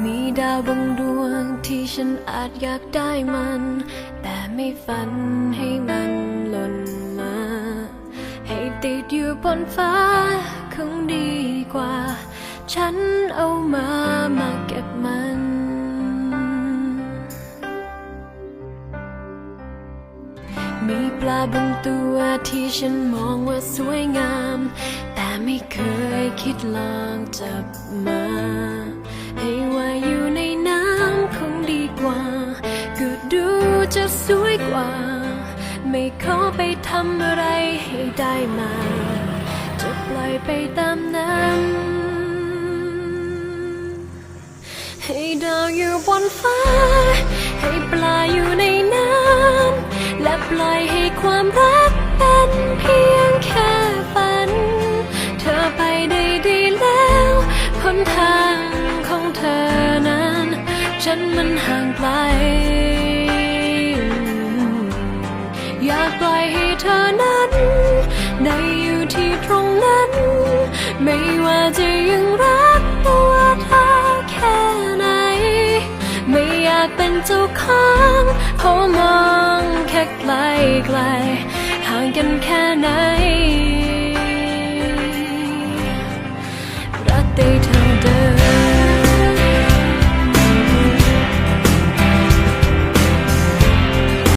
มีดาวบางดวงที่ฉันอาจอยากได้มัน แต่ไม่ฝันให้มันหล่นมา ให้ติดอยู่บนฟ้าคงดีกว่า ฉันเอามามาเก็บมันมีปลาบางตัวที่ฉันมองว่าสวยงาม แต่ไม่เคยคิดลองจับมา จะสวยกว่า ไม่ขอไปทำอะไรให้ได้มา จะปล่อยไปตามนั้นให้ดาวอยู่บนฟ้า ให้ปลาอยู่ในน้ำ และปล่อยให้ความรักเป็นเพียงแค่ฝัน เธอไปได้ดีแล้วหนทางของเธอนั้น ฉันมันห่างไกล อยากปล่อยให้เธอนั้น ได้อยู่ที่ตรงนั้น ไม่ว่าจะยังรักตัวเธอแค่ไหน ไม่อยากเป็นเจ้าของเพราะมองแค่ไกลไกลห่างกันแค่ไหน